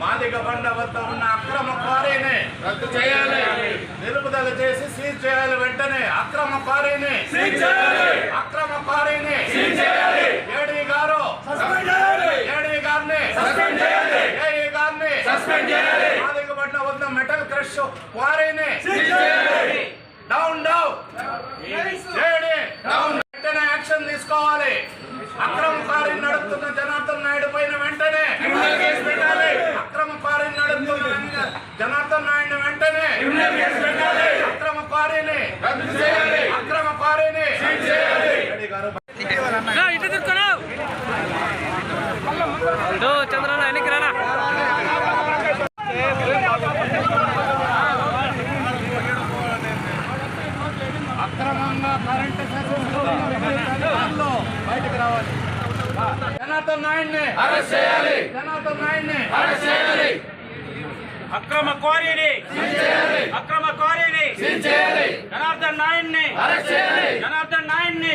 మాదిగ బండ వద్ద ఉన్న అక్రమ క్వారీని రద్దు చేయాలి. నిలుపుదల చేసి సీజ్ చేయాలి వెంటనే. అక్రమ క్వారీని అక్రమ క్వారీని ఏడీ గారు ఏడీ గారిని ఏఈ గారిని మాదిగ బండ వద్ద మెటల్ క్రష్ క్వారీని నడుపుతున్న జనార్దన్ నాయుడు పైన వెంటనే కేసు పెట్టాలి. అక్రమకారి నడుపుతున్న జనార్దన్ నాయుడు వెంటనే అక్రమకారిని అక్రమకారిని నా ఇటు తిరుక్కను. దో చంద్రన్న రానా? అక్రమంగా కరెంటు బయటకు రావాలి. జనార్దన్ నాయుడిని. అరెస్ట్ చేయాలి. జనార్దన్ నాయుడిని. అరెస్ట్ చేయాలి. అక్రమ క్వారీని. అక్రమ క్వారీని. జనార్దన్ నాయుడిని. జనార్దన్ నాయుడిని.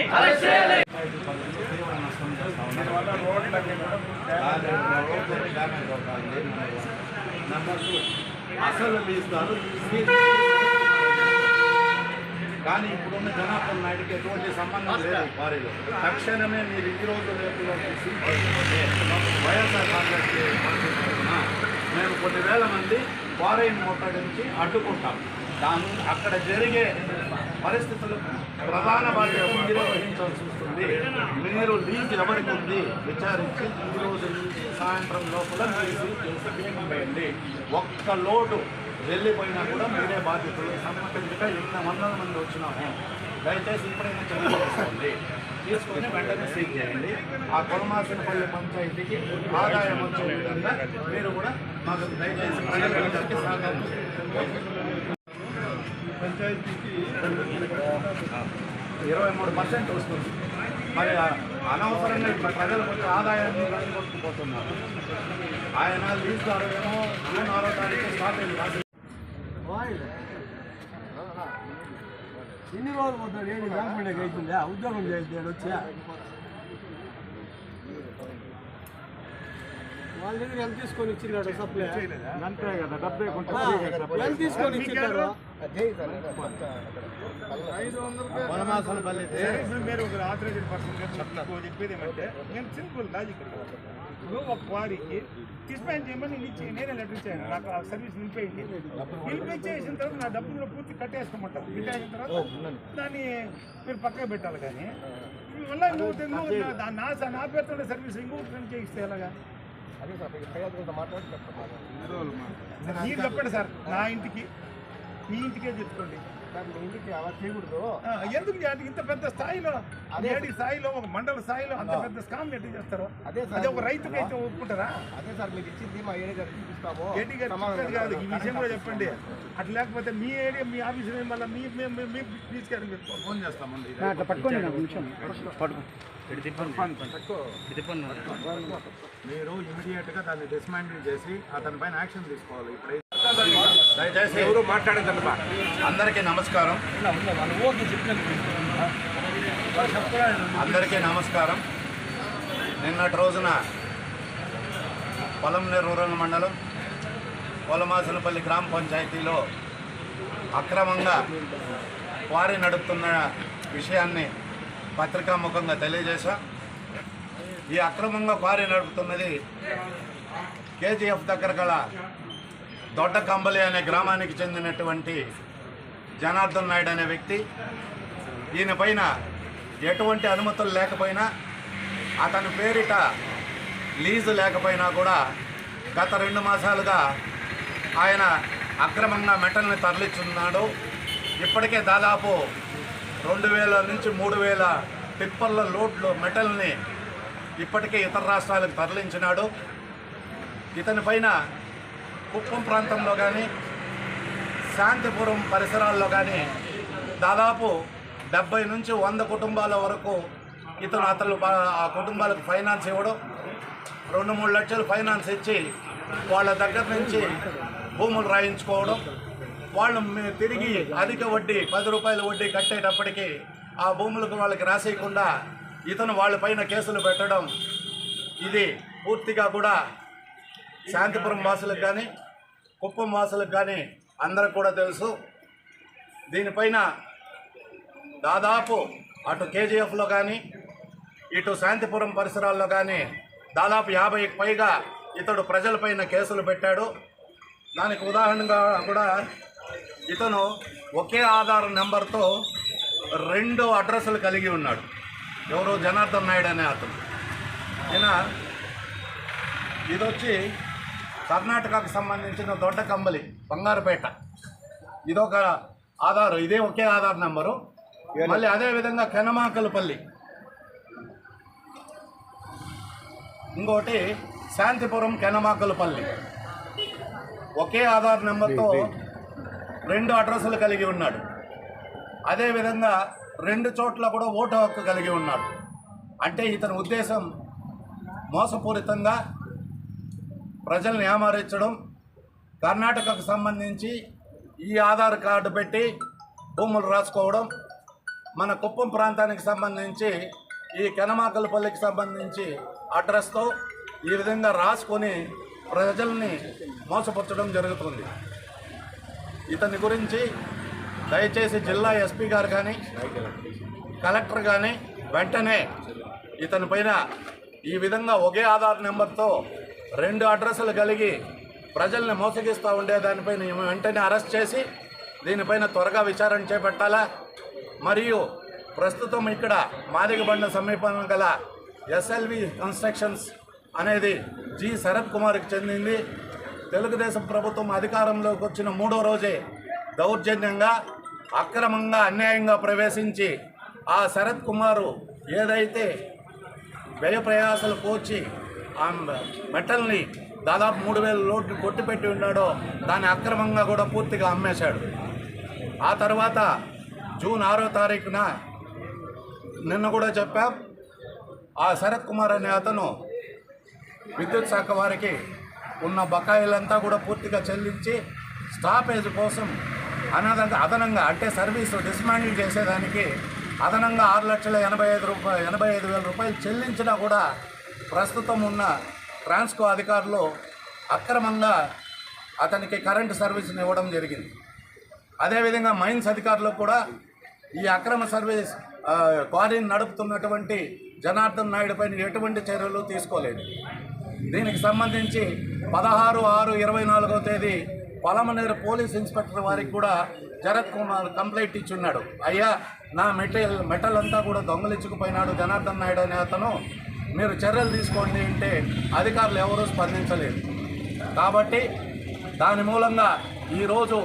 అసలు ఇస్తారు కానీ ఇప్పుడున్న జనార్దన్ నాయుడుకి ఎటువంటి సంబంధం లేదు వారిలో. తక్షణమే మీరు ఈ రోజు రేపులో వైఎస్ఆర్ కాంగ్రెస్ మేము కొన్ని వేల మంది ఫారెన్ ముట్టడించి అడ్డుకుంటాం. దాని అక్కడ జరిగే పరిస్థితులు ప్రధాన బాధ్యత మీరే వహించాల్సి వస్తుంది. మీరు లీజ్ ఎవరికి ఉంది విచారించి ఈ రోజు నుంచి సాయంత్రం లోపల మీరు చేసి వేయండి. ఒక్క లోటు వెళ్ళిపోయినా కూడా మీరే బాధ్యతలు. సమ్మతిగా ఎన్ని వందల మంది వచ్చినాము. దయచేసి ఇప్పుడైనా చర్యలు తీసుకోండి. తీసుకొని వెంటనే సీజ్ చేయండి. ఆ కొలమాసినపల్లి పంచాయతీకి ఆదాయం వచ్చే విధంగా మీరు కూడా మాకు దయచేసి ప్రజలకి సహకారం పంచాయతీకి ఇరవై మూడు పర్సెంట్ వస్తుంది. మరి అనవసరంగా ఇప్పుడు ప్రజలకు కొంచెం ఆదాయాన్ని కొట్టుకుపోతున్నారు ఆయన లీజుదారు ఏమో జూన్ ఆరో తారీఖు స్టార్ట్ అయింది. రాసి ఎన్ని రోజులు పోతాడు ఏంటి గవర్నమెంట్ అవుతుందా ఉద్యోగం చేస్తాడు వచ్చా వాళ్ళ దగ్గర ఎంత తీసుకొని ఇచ్చినాడు సప్లై అంతే కదా డబ్బే ఎంత తీసుకొని ఇచ్చినారు వనమాసన పల్లి మీరు ఒక ఆథరైజ్డ్ పర్సన్ చెప్తాను చెప్పేది ఏమంటే నేను సింపుల్ లాజిక్ ఇప్పుడు ఒక క్వారీకి డిస్పాచ్ చేయమని నేను ఇచ్చి నేనే లెటర్ ఇచ్చాను నాకు ఆ సర్వీస్ నిలిపేయండి. నిలిపి చేసిన తర్వాత నా డబ్బులు పూర్తి కట్టేసుకోమంటారు కట్టేసిన తర్వాత దాన్ని మీరు పక్కన పెట్టాలి కానీ. మళ్ళీ ఇంకొకటి ఇంకొకటి నా- నా పేరుతో సర్వీస్ ఇంకొకటి చేయిస్తే ఎలాగా? మీరు చెప్పండి. సార్ నా ఇంటికి మీ ఇంటికే చెప్పుకోండి ఎందుకు? ఇంత పెద్ద స్థాయిలో నేడి స్థాయిలో ఒక మండల స్థాయిలో అంత పెద్ద స్కామ్ ఎట్లా చేస్తారు? అదే. అదే ఒక రైతుకి అయితే ఒప్పుకుంటారా? అదే సార్ మీకు ఇచ్చింది మా ఏరియా గారికి చూపిస్తాము. గారు కాదు ఈ విషయం కూడా చెప్పండి. అట్లా లేకపోతే మీ ఏరియా మీ ఆఫీస్ మళ్ళీ మీ మీ- మీ- మీ తీసుకెళ్ళి పెట్టుకో ఫోన్ చేస్తామండి. మీరు ఇమీడియట్గా దాన్ని డిస్మాండిల్ చేసి అతని పైన యాక్షన్ తీసుకోవాలి. ఇప్పుడు దయచేసి ఎవరు మాట్లాడదండి అందరికీ నమస్కారం. అందరికీ నమస్కారం. నిన్నటి రోజున పొలంనేరు రూరల్ మండలం పొలమాసనపల్లి గ్రామ పంచాయతీలో అక్రమంగా క్వారీ నడుపుతున్న విషయాన్ని పత్రికాముఖంగా తెలియజేశా. ఈ అక్రమంగా క్వారీ నడుపుతున్నది కేజీఎఫ్ దగ్గర గల దొడ్డ కంబలి అనే గ్రామానికి చెందినటువంటి జనార్దన్ నాయుడు అనే వ్యక్తి ఈయన పైన ఎటువంటి అనుమతులు లేకపోయినా అతని పేరిట లీజు లేకపోయినా కూడా గత రెండు మాసాలుగా ఆయన అక్రమంగా మెటల్ని తరలిస్తున్నాడు ఇప్పటికే దాదాపు రెండు వేల నుంచి మూడు వేల టిప్పర్ల లోడ్లు మెటల్ని ఇప్పటికే ఇతర రాష్ట్రాలకు తరలించినాడు. ఇతని పైన కుప్పం ప్రాంతంలో కానీ శాంతిపురం పరిసరాల్లో కానీ దాదాపు డెబ్బై నుంచి వంద కుటుంబాల వరకు ఇతను అతను ఆ కుటుంబాలకు ఫైనాన్స్ ఇవ్వడం. రెండు మూడు లక్షలు ఫైనాన్స్ ఇచ్చి వాళ్ళ దగ్గర నుంచి భూములు రాయించుకోవడం. వాళ్ళు తిరిగి అధిక వడ్డీ పది రూపాయల వడ్డీ కట్టేటప్పటికీ ఆ భూములకు వాళ్ళకి రాసేయకుండా ఇతను వాళ్ళపైన కేసులు పెట్టడం. ఇది పూర్తిగా కూడా శాంతిపురం వాసులకు కానీ కుప్పం వాసులకు కానీ అందరికి కూడా తెలుసు. దీనిపైన దాదాపు అటు కేజీఎఫ్లో కానీ ఇటు శాంతిపురం పరిసరాల్లో కానీ దాదాపు యాభైకి పైగా ఇతడు ప్రజలపైన కేసులు పెట్టాడు. దానికి ఉదాహరణగా కూడా ఇతను ఒకే ఆధార్ నెంబర్తో రెండు అడ్రస్లు కలిగి ఉన్నాడు. ఎవరు జనార్దన్ నాయుడు అనే అతను. ఈయన ఇది వచ్చి కర్ణాటకకు సంబంధించిన దొడ్డ కంబలి బంగారుపేట. ఇదొక ఆధార్ ఇదే ఒకే ఆధార్ నెంబరు. మళ్ళీ అదే విధంగా కెనమాకలపల్లి ఇంకోటి శాంతిపురం కెనమాకలపల్లి ఒకే ఆధార్ నెంబర్తో రెండు అడ్రస్లు కలిగి ఉన్నాడు. అదేవిధంగా రెండు చోట్ల కూడా ఓటు హక్కు కలిగి ఉన్నాడు. అంటే ఇతని ఉద్దేశం మోసపూరితంగా ప్రజల్ని ఏమరించడం? కర్ణాటకకు సంబంధించి ఈ ఆధార్ కార్డు పెట్టి భూములు రాసుకోవడం మన కుప్పం ప్రాంతానికి సంబంధించి ఈ కెనమాకలపల్లికి సంబంధించి అడ్రస్తో ఈ విధంగా రాసుకొని ప్రజల్ని మోసపరచడం జరుగుతుంది. ఇతని గురించి దయచేసి జిల్లా ఎస్పీ గారు కానీ కలెక్టర్ కానీ వెంటనే ఇతని పైన ఈ విధంగా ఒకే ఆధార్ నెంబర్తో రెండు అడ్రస్లు కలిగి ప్రజల్ని మోసగిస్తూ ఉండే దానిపైన వెంటనే అరెస్ట్ చేసి దీనిపైన త్వరగా విచారణ చేపట్టాలా? మరియు ప్రస్తుతం ఇక్కడ మాదిగబండ సమీపంలో గల ఎస్ఎల్వి కన్స్ట్రక్షన్స్ అనేది జి శరత్ కుమార్కి చెందింది. తెలుగుదేశం ప్రభుత్వం అధికారంలోకి వచ్చిన మూడో రోజే దౌర్జన్యంగా అక్రమంగా అన్యాయంగా ప్రవేశించి ఆ శరత్ కుమారు ఏదైతే వ్యయ ప్రయాసాలు కోర్చి ఆ మెటల్ని దాదాపు మూడు వేల లోట్లు కొట్టిపెట్టి ఉన్నాడో దాన్ని అక్రమంగా కూడా పూర్తిగా అమ్మేశాడు. ఆ తర్వాత జూన్ ఆరో తారీఖున నిన్న కూడా చెప్పాం ఆ శరత్ కుమార్ అనే అతను విద్యుత్ శాఖ వారికి ఉన్న బకాయిలంతా కూడా పూర్తిగా చెల్లించి స్టాపేజ్ కోసం అనాదంగా అదనంగా అంటే సర్వీసు డిస్మాండిల్ చేసేదానికి అదనంగా ఆరు లక్షల ఎనభై ఐదు రూపాయలు ఎనభై ఐదు వేల రూపాయలు చెల్లించినా కూడా ప్రస్తుతం ఉన్న ట్రాన్స్కో అధికారులు అక్రమంగా అతనికి కరెంటు సర్వీస్ని ఇవ్వడం జరిగింది. అదేవిధంగా మైన్స్ అధికారులకు కూడా ఈ అక్రమ సర్వీస్ క్వారీని నడుపుతున్నటువంటి జనార్దన్ నాయుడు పైన ఎటువంటి చర్యలు తీసుకోలేదు. దీనికి సంబంధించి పదహారు ఆరు ఇరవై నాలుగో తేదీ పొలమనేరు పోలీస్ ఇన్స్పెక్టర్ వారికి కూడా జరత్ కుమార్ కంప్లైంట్ ఇచ్చున్నాడు అయ్యా నా మెటీరియల్ మెటల్ అంతా కూడా దొంగలించుకుపోయినాడు జనార్దన్ నాయుడు అనే అతను. మీరు చర్యలు తీసుకోండి అంటే అధికారులు ఎవరూ స్పందించలేదు. కాబట్టి దాని మూలంగా ఈరోజు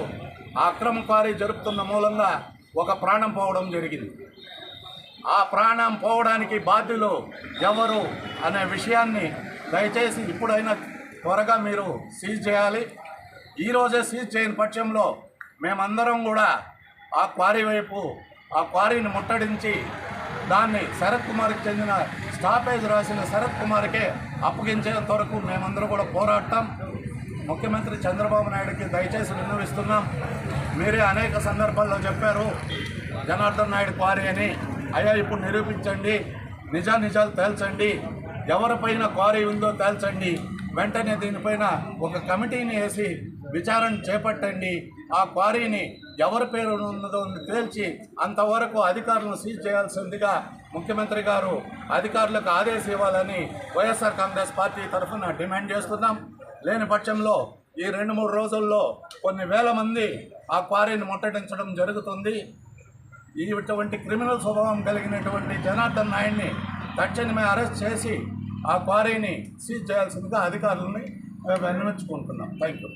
ఆ అక్రమ క్వారీ జరుపుతున్న మూలంగా ఒక ప్రాణం పోవడం జరిగింది. ఆ ప్రాణం పోవడానికి బాధ్యులు ఎవరు అనే విషయాన్ని దయచేసి ఇప్పుడైనా త్వరగా మీరు సీజ్ చేయాలి. ఈరోజే సీజ్ చేయని పక్షంలో మేమందరం కూడా ఆ క్వారీ వైపు ఆ క్వారీని ముట్టడించి దాన్ని శరత్ కుమార్కి చెందిన స్టాపేజ్ రాసిన శరత్ కుమార్కే అప్పగించేంత వరకు మేమందరూ కూడా పోరాడటం ముఖ్యమంత్రి చంద్రబాబు నాయుడుకి దయచేసి విన్నవిస్తున్నాం. మీరే అనేక సందర్భాల్లో చెప్పారు జనార్దన్ నాయుడు క్వారీ అని. అయ్యా ఇప్పుడు నిరూపించండి నిజా నిజాలు తేల్చండి ఎవరిపైన క్వారీ ఉందో తేల్చండి వెంటనే దీనిపైన ఒక కమిటీని వేసి విచారణ చేపట్టండి ఆ క్వారీని ఎవరి పేరు ఉన్నదో తేల్చి అంతవరకు అధికారులను సీజ్ చేయాల్సిందిగా ముఖ్యమంత్రి గారు అధికారులకు ఆదేశం ఇవ్వాలని వైఎస్ఆర్ కాంగ్రెస్ పార్టీ తరఫున డిమాండ్ చేస్తున్నాం. లేని పక్షంలో ఈ రెండు మూడు రోజుల్లో కొన్ని వేల మంది ఆ క్వారీని ముట్టడించడం జరుగుతుంది. ఇటువంటి క్రిమినల్ స్వభావం కలిగినటువంటి జనార్దన్ నాయుడిని తక్షణమే అరెస్ట్ చేసి ఆ క్వారీని సీజ్ చేయాల్సిందిగా అధికారులని మేము విన్నవించుకుంటున్నాం. Thank you